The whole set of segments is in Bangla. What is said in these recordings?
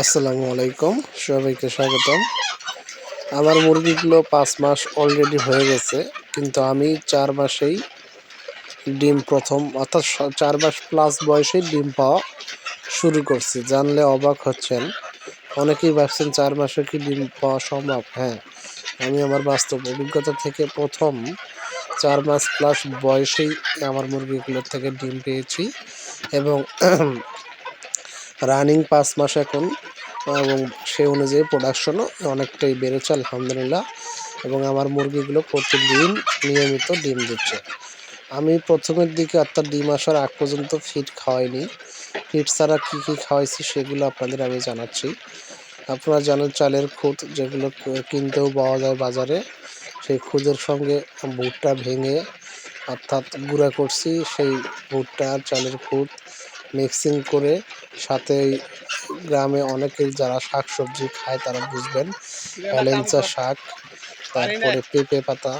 আসসালামু আলাইকুম, সবাইকে স্বাগতম। আমার মুরগিগুলো পাঁচ মাস অলরেডি হয়ে গেছে, কিন্তু আমি চার মাসেই ডিম প্রথম, অর্থাৎ চার মাস প্লাস বয়সেই ডিম পাওয়া শুরু করছি। জানলে অবাক হচ্ছেন, অনেকেই ভাবছেন চার মাসে কি ডিম পাওয়া সম্ভব? হ্যাঁ আমি আমার বাস্তব অভিজ্ঞতা থেকে প্রথম চার মাস প্লাস বয়সেই আমার মুরগিগুলোর থেকে ডিম পেয়েছি এবং রানিং পাঁচ মাস এখন, এবং সে অনুযায়ী প্রোডাকশনও অনেকটাই বেড়েছে, আলহামদুলিল্লাহ। এবং আমার মুরগিগুলো প্রতিদিন নিয়মিত ডিম দিচ্ছে। আমি প্রথমের দিকে অর্থাৎ ডিম আসার আগ পর্যন্ত ফিড খাওয়াইনি। ফিড ছাড়া কী কী খাওয়াইছি সেগুলো আপনাদের আমি জানাচ্ছি। আপনারা জানেন চালের খুদ, যেগুলো কিনতেও পাওয়া যায় বাজারে। সেই খুদের সঙ্গে ভুট্টা ভেঙে অর্থাৎ গুঁড়া করছি, সেই ভুট্টা, চালের খুদ মিক্সিং করে সাথে গ্রামে অনেকেই যারা শাক সবজি খায় তারা বুঝবেন হেলেঞ্চা শাক, তারপরে পেঁপে পাতা,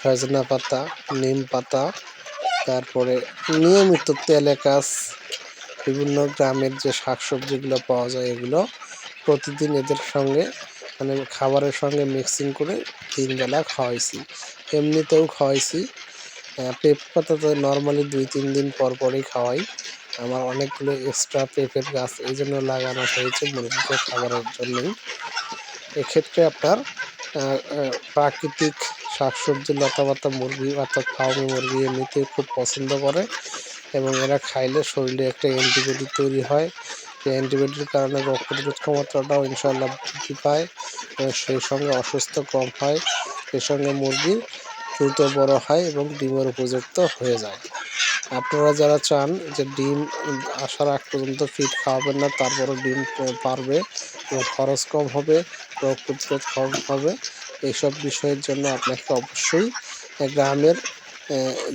সজনা পাতা, নিম পাতা, তারপরে নিয়মিত তেলে কাজ, বিভিন্ন গ্রামের যে শাক সবজিগুলো পাওয়া যায় এগুলো প্রতিদিন এদের সঙ্গে মানে খাবারের সঙ্গে মিক্সিং করে তিন বেলা খাওয়াইছি। এমনিতেও খাওয়াইছি পেঁপে পাতা তো নর্মালি দুই তিন দিন পর পরই খাওয়াই। আমার অনেকগুলো এক্সট্রা পেঁপের গাছ এই জন্য লাগানো হয়েছে মুরগিকে খাবারের জন্যই। এক্ষেত্রে আপনার প্রাকৃতিক শাকসবজি লতাপাতা মুরগি অর্থাৎ ফার্মি মুরগি এমনিতেই খুব পছন্দ করে এবং এরা খাইলে শরীরে একটা অ্যান্টিবডি তৈরি হয়। সেই অ্যান্টিবডির কারণে রোগ প্রতিরোধ ক্ষমতাটাও ইনশাল্লাহ বৃদ্ধি পায় এবং সেই সঙ্গে অসুস্থ কম হয়। সেই সঙ্গে মুরগি দ্রুত বড় হয় এবং ডিমের উপযুক্ত হয়ে যায়। আপনারা যারা চান যে ডিম আসার আগ পর্যন্ত ফিড খাওয়াবেন না তারপরে ডিম পারবে, এবং খরচ কম হবে, রোগ প্রতিরোধ কম হবে, এইসব বিষয়ের জন্য আপনাকে অবশ্যই গ্রামের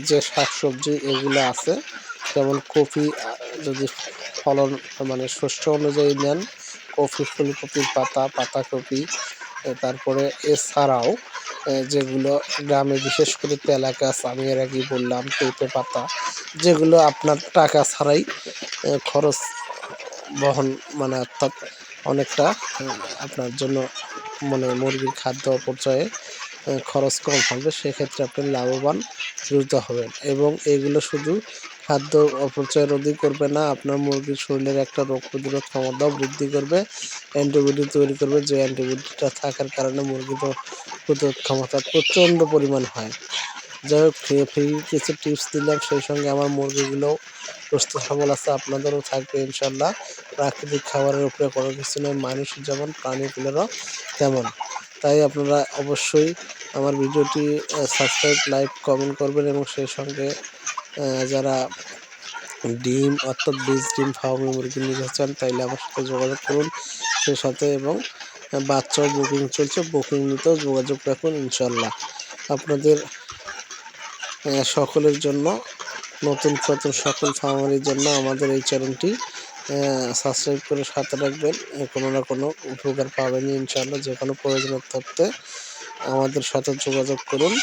যে শাকসবজি এগুলো আছে, যেমন কপি যদি ফলন মানে শস্য অনুযায়ী নেন কপি ফুলকপির পাতা, পাতাকপি তারপরে এছাড়াও যেগুলো গ্রামে বিশেষ করে তেলা গাছ আমি এর আগেই বললাম, পেঁপে পাতা যেগুলো আপনার টাকা ছাড়াই খরচ বহন মানে অর্থাৎ অনেকটা আপনার জন্য মানে মুরগির খাদ্য অপচয়ে খরচ কম হবে, সেক্ষেত্রে আপনি লাভবান দ্রুত হবেন। এবং এগুলো শুধু খাদ্য অপচয় রোধই করবে না, আপনার মুরগির শরীরের একটা রোগ প্রতিরোধ ক্ষমতাও বৃদ্ধি করবে অ্যান্টিবডি তৈরি করবে, যে অ্যান্টিবডিটা থাকার কারণে মুরগির রোগ প্রতিরোধ ক্ষমতা প্রচণ্ড পরিমাণ হয়। যাই হোক ফ্রি কিছু টিপস দিলাম। সেই সঙ্গে আমার মুরগিগুলোও সুস্থ সবল আছে, আপনাদেরও থাকবে ইনশাল্লাহ। প্রাকৃতিক খাবারের উপরে কোনো কিছু নেই মানুষ যেমন, প্রাণীগুলোরও তেমন। তাই আপনারা অবশ্যই আমার ভিডিওটি সাবস্ক্রাইব লাইক কমেন্ট করবেন এবং সেই সঙ্গে যারা ডিম, অর্থাৎ বীজ, ডিম ফার্মে মুরগি নিতে চান, তাইলে আমার সাথে যোগাযোগ করুন। সেই সাথে এবং বাচ্চাও বুকিং চলছে বুকিং নিতেও যোগাযোগ রাখুন ইনশাল্লাহ। আপনাদের সকলের জন্য, নতুন নতুন সকল ফার্মারির জন্য আমাদের এই চ্যানেলটি সাবস্ক্রাইব করে সাথে রাখবেন। কোনো না কোনো উপকার পাবেনই ইনশাল্লাহ যে কোনো প্রয়োজনের তথ্যে আমাদের সাথে যোগাযোগ করুন।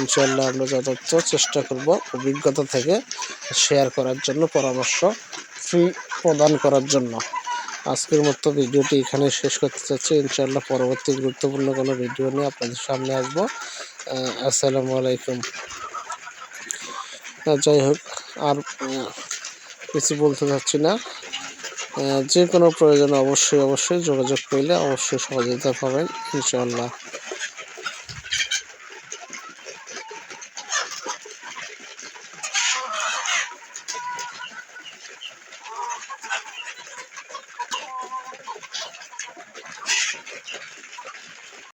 ইনশাল্লাহ আমরা যথার্থ চেষ্টা করব অভিজ্ঞতা থেকে শেয়ার করার জন্য, পরামর্শ ফ্রি প্রদান করার জন্য। আজকের মতো ভিডিওটি এখানে শেষ করতে চাচ্ছি। ইনশাল্লাহ পরবর্তী গুরুত্বপূর্ণ কোনো ভিডিও নিয়ে আপনাদের সামনে আসব। আসসালামু আলাইকুম। যাই হোক, আর কিছু বলতে চাচ্ছি না। যে কোনো প্রয়োজনে অবশ্যই অবশ্যই যোগাযোগ করলে অবশ্যই সহযোগিতা পাবেন, ইনশাআল্লাহ।